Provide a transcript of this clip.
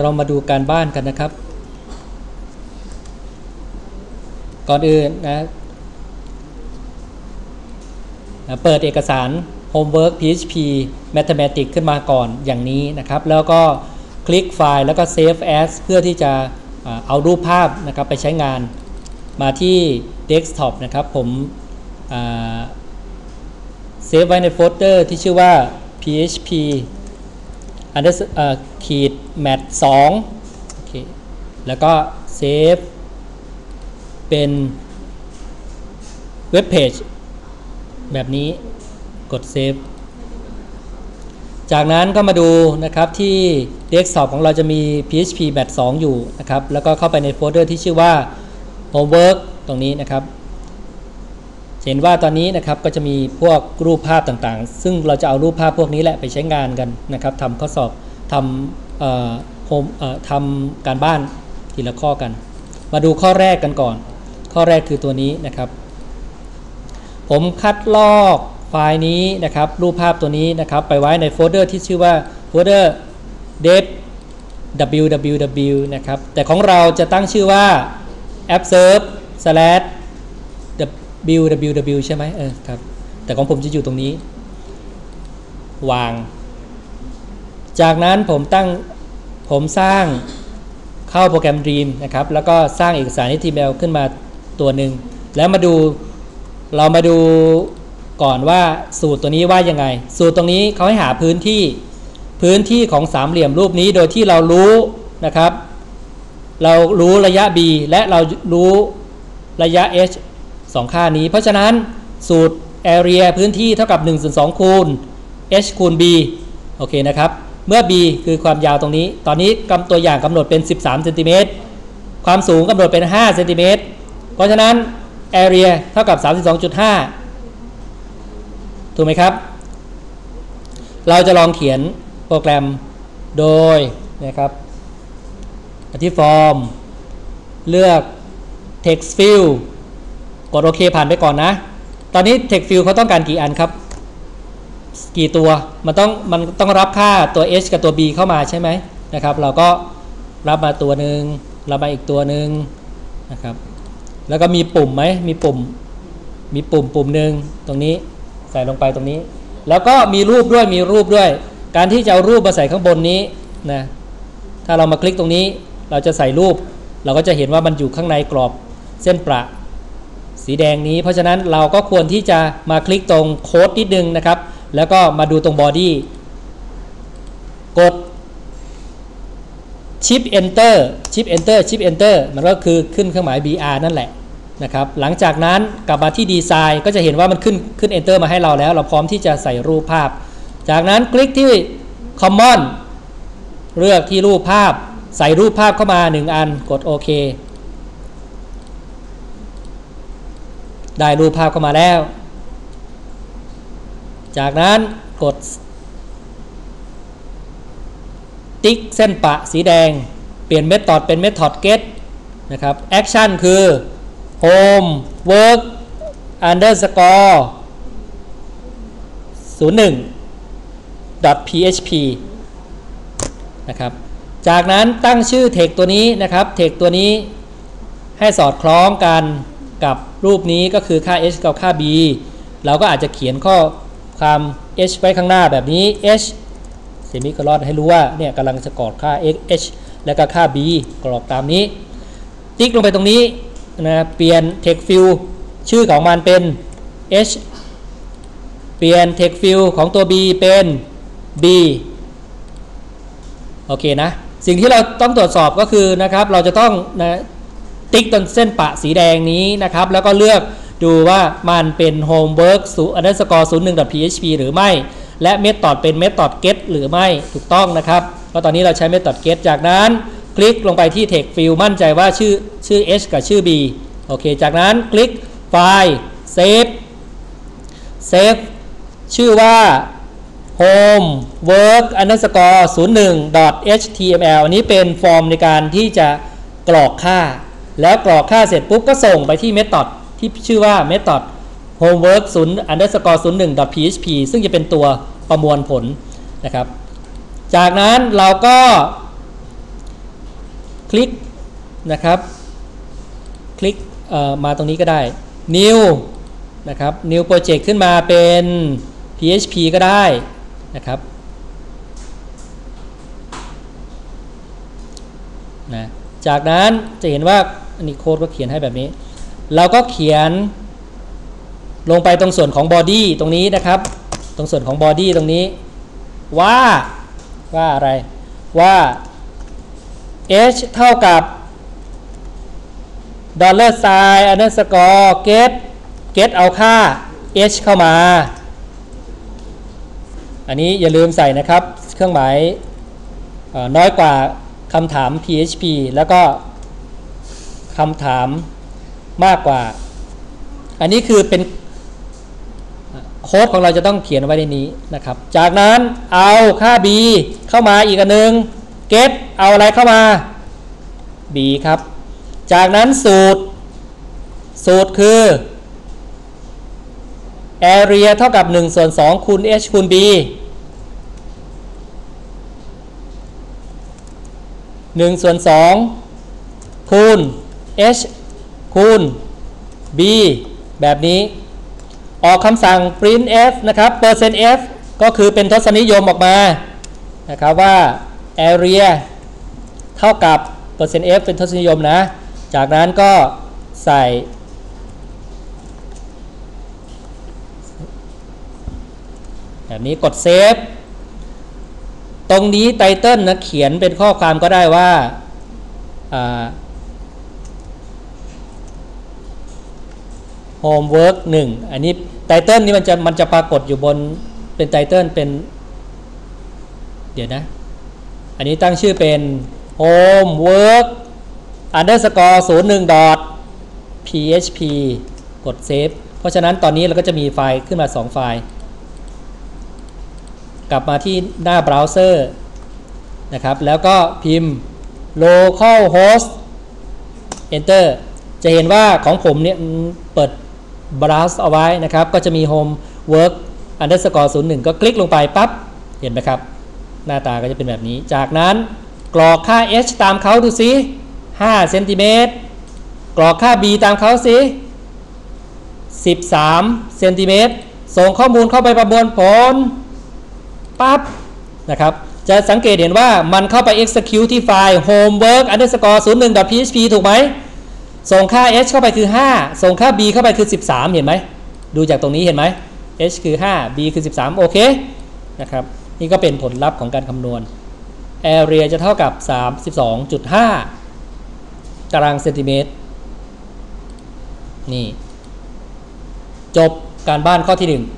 เรามาดูการบ้านกันนะครับ ก่อนอื่นนะ เปิดเอกสาร Homework PHP Mathematics ขึ้นมาก่อนอย่างนี้นะครับ แล้วก็คลิกไฟล์แล้วก็ Save as เพื่อที่จะเอารูปภาพนะครับไปใช้งานมาที่ Desktop นะครับ ผมเซฟไว้ในโฟลเดอร์ที่ชื่อว่า php อันเดอร์ขีด mat 2โอเคแล้วก็เซฟเป็นเว็บเพจแบบนี้กดเซฟจากนั้นก็มาดูนะครับที่ Desktop ของเราจะมี PHP mat 2อยู่นะครับ แล้วก็เข้าไปในโฟลเดอร์ที่ชื่อว่า homework ตรงนี้นะครับ เห็นว่าตอนนี้นะครับก็จะมีพวกรูปภาพต่างๆ ซึ่งเราจะเอารูปภาพพวกนี้แหละไปใช้งานกันนะครับทำข้อสอบทำโฮมทำการบ้านทีละข้อกัน มาดูข้อแรกกันก่อน ข้อแรกคือตัวนี้นะครับ ผมคัดลอกไฟล์นี้นะครับ รูปภาพตัวนี้นะครับ ไปไว้ในโฟลเดอร์ที่ชื่อว่าโฟลเดอร์ dev www นะครับ แต่ของเราจะตั้งชื่อว่า observe slash www ใช่ไหมเออครับ แต่ของผมจะอยู่ตรงนี้ วาง จากนั้นผมตั้งผมสร้างเข้าโปรแกรม Dream นะครับ แล้วก็สร้างเอกสาร HTML ขึ้นมาตัวหนึ่ง แล้วมาดูเรามาดูก่อนว่าสูตรตัวนี้ว่ายังไง สูตรตรงนี้เขาให้หาพื้นที่พื้นที่ของสามเหลี่ยมรูปนี้โดยที่เรารู้นะครับ เรารู้ระยะ b และเรารู้ระยะ h สองค่านี้ เพราะฉะนั้นสูตร area พื้นที่เท่ากับ 1 ส่วน2คูณ h คูณ b โอเคนะครับ เมื่อ b คือความยาวตรงนี้ ตอนนี้กำตัวอย่างกำหนดเป็น 13เซนติเมตรความสูงกำหนดเป็น5เซนติเมตรเพราะฉะนั้น area เท่ากับ 32.5 ถูกไหมครับ เราจะลองเขียนโปรแกรมโดยนะครับที่ฟอร์ม เลือก text field กดโอเคผ่านไปก่อนนะ ตอนนี้ text field เขาต้องการกี่อันครับ กี่ตัว มันต้องมันต้องรับค่าตัว h กับตัว b เข้ามาใช่ไหมนะครับ เราก็รับมาตัวหนึ่งรับมาอีกตัวหนึ่งนะครับ แล้วก็มีปุ่มไหม มีปุ่ม มีปุ่มปุ่มหนึ่งตรงนี้ใส่ลงไปตรงนี้ แล้วก็มีรูปด้วยมีรูปด้วย การที่จะเอารูปมาใส่ข้างบนนี้นะ ถ้าเรามาคลิกตรงนี้ เราจะใส่รูป เราก็จะเห็นว่ามันอยู่ข้างในกรอบเส้นประ สีแดงนี้ เพราะฉะนั้นเราก็ควรที่จะมาคลิกตรงโค้ดนิดนึงนะครับ แล้วก็มาดูตรงบอดี้กดชิป enter ชิป enter ชิป enter มันก็คือขึ้นเครื่องหมาย br นั่นแหละนะครับ หลังจากนั้นกลับมาที่ดีไซน์ก็จะเห็นว่ามันขึ้นขึ้น enter มาให้เราแล้ว เราพร้อมที่จะใส่รูปภาพ จากนั้นคลิกที่ common เลือกที่รูปภาพ ใส่รูปภาพเข้ามา 1 อันกดโอเค ได้รูปภาพเข้ามาแล้ว จากนั้นกด ติ๊กเส้นปะสีแดง เปลี่ยนเมธอดเป็นเมธอด get นะครับ action คือ home work underscore 01 php นะครับ จากนั้นตั้งชื่อเทคตัวนี้นะครับ เทคตัวนี้ให้สอดคล้องกัน กับรูปนี้ก็คือค่า h กับค่า b เราก็อาจจะเขียนข้อความ h ไว้ข้างหน้าแบบนี้ h เซมิโคลอนให้รู้ว่าเนี่ยกำลังจะกรอกค่า h แล้วก็ค่า b กรอกตามนี้ ติ๊กลงไปตรงนี้นะเปลี่ยน text field ชื่อของมันเป็น h เปลี่ยน text field ของตัว b เป็น b โอเคนะ สิ่งที่เราต้องตรวจสอบก็คือนะครับ เราจะต้องนะ ติ๊กตรงเส้นปะสีแดงนี้นะครับ แล้วก็เลือกดูว่ามันเป็น homework อันดับสกอร์ศูนย์หนึ่ง php หรือไม่ และเมธอดเป็นเมธอด get หรือไม่ถูกต้องนะครับเพราะตอนนี้เราใช้เมธอด get จากนั้นคลิกลงไปที่ text field มั่นใจว่าชื่อชื่อ h กับชื่อ b โอเค จากนั้นคลิกไฟล์ save save ชื่อว่า home work underscore 01 html อันนี้เป็นฟอร์มในการที่จะกรอกค่า แล้วกรอกค่าเสร็จปุ๊บก็ส่งไปที่ method ที่ชื่อว่า method homework 0 underscore 01 php ซึ่งจะเป็นตัวประมวลผลนะครับ จากนั้นเราก็คลิกนะครับ คลิกเอ่อมาตรงนี้ก็ได้ new นะครับ new project ขึ้นมาเป็น php ก็ได้นะครับนะจากนั้นจะเห็นว่า อันนี้โค้ดก็เขียนให้แบบนี้ เราก็เขียนลงไปตรงส่วนของ body ตรงนี้นะครับ ตรงส่วนของ body ตรงนี้ ว่าว่าอะไรว่า h เท่ากับ dollar sign underscore get get เอาค่า h เข้ามา อันนี้อย่าลืมใส่นะครับ เครื่องหมายน้อยกว่าคำถาม PHP แล้วก็ คำถามมากกว่า อันนี้คือเป็นโค้ดของเราจะต้องเขียนไว้ในนี้นะครับ จากนั้นเอาค่า b เข้ามาอีกอันหนึ่ง get เอาอะไรเข้ามา b ครับ จากนั้นสูตร สูตรคือ area เท่ากับ1ส่วน2คูณ h คูณ b 1ส่วน2คูณ h คูณ b แบบนี้ ออกคำสั่ง print f นะครับ percent f ก็คือเป็นทศนิยมออกมา นะครับว่า area เท่ากับ percent f เป็นทศนิยมนะ จากนั้นก็ใส่ แบบนี้กดเซฟตรงนี้ไตเติลนะเขียนเป็นข้อความก็ได้ว่า homework 1 อันนี้ไตเติลนี่มันจะมันจะปรากฏอยู่บนเป็นไตเติลเป็น เดี๋ยวนะ อันนี้ตั้งชื่อเป็น homework underscore 01 dot php กดเซฟเพราะฉะนั้นตอนนี้เราก็จะมีไฟล์ขึ้นมา 2 ไฟล์ กลับมาที่หน้าเบราว์เซอร์นะครับ แล้วก็พิมพ์ local host enter จะเห็นว่าของผมเนี่ยเปิด browse เอาไว้นะครับ ก็จะมี home work underscore 01ก็คลิกลงไปปั๊บ เห็นไหมครับ หน้าตาก็จะเป็นแบบนี้ จากนั้นกรอกค่า h ตามเขาดูสิ5เซนติเมตรกรอกค่า b ตามเขาสิ13เซนติเมตรส่งข้อมูลเข้าไปประมวลผลปั๊บนะครับ จะสังเกตเห็นว่ามันเข้าไป execute ที่ไฟล์ homework underscore 01 php ถูกไหม ส่งค่า h เข้าไปคือ 5 ส่งค่า b เข้าไปคือ 13 เห็นไหม ดูจากตรงนี้เห็นไหม h คือ 5 b คือ 13 โอเค นะครับ นี่ก็เป็นผลลัพธ์ของการคำนวณ area จะเท่ากับ 32.5 ตารางเซนติเมตร นี่ จบการบ้านข้อที่ 1